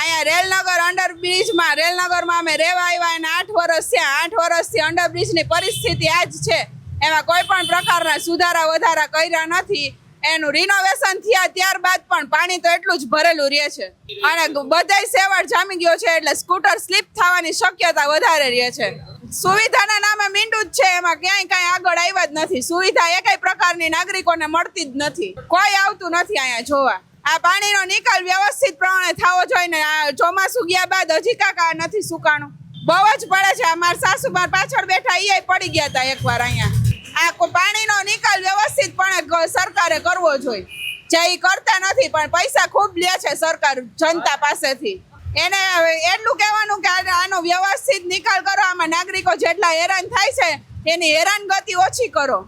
અહીંયા રેલનગર અંડરબ્રિજમાં, રેલનગરમાં અમે રહેવા આવ્યા અને આઠ વર્ષ થયા. આઠ વર્ષથી અંડરબ્રિજની પરિસ્થિતિ આ જ છે. એમાં કોઈ પણ પ્રકારના સુધારા વધારા કર્યા નથી. એનું રિનોવેશન થયા ત્યારબાદ પણ પાણી તો એટલું જ ભરેલું રહે છે. અને બધાય સેવાળ જામી ગયો છે એટલે સ્કૂટર સ્લીપ થવાની શક્યતા વધારે રહે છે. સુવિધાના નામે મીંડું જ છે, એમાં ક્યાંય કાંઈ આગળ આવ્યા જ નથી. સુવિધા એકાઈ પ્રકારની નાગરિકોને મળતી જ નથી. કોઈ આવતું નથી અહીંયા જોવા. આ પાણીનો નિકાલ વ્યવસ્થિત પ્રમાણે થવો જોઈએ ને આ ચોમાસું ગયા બાદ હજી કાકા નથી સુકાણું. બહુ જ પડે છે. અમારા સાસુ માર પાછળ બેઠા એ પડી ગયા હતા એકવાર અહીંયા. આ પાણીનો નિકાલ વ્યવસ્થિતપણે પણ સરકારે કરવો જોઈએ. જે એ કરતા નથી, પણ પૈસા ખૂબ લે છે સરકાર જનતા પાસેથી. એને એટલું કહેવાનું કે આનો વ્યવસ્થિત નિકાલ કરો. આમાં નાગરિકો જેટલા હેરાન થાય છે, એની હેરાનગતિ ઓછી કરો.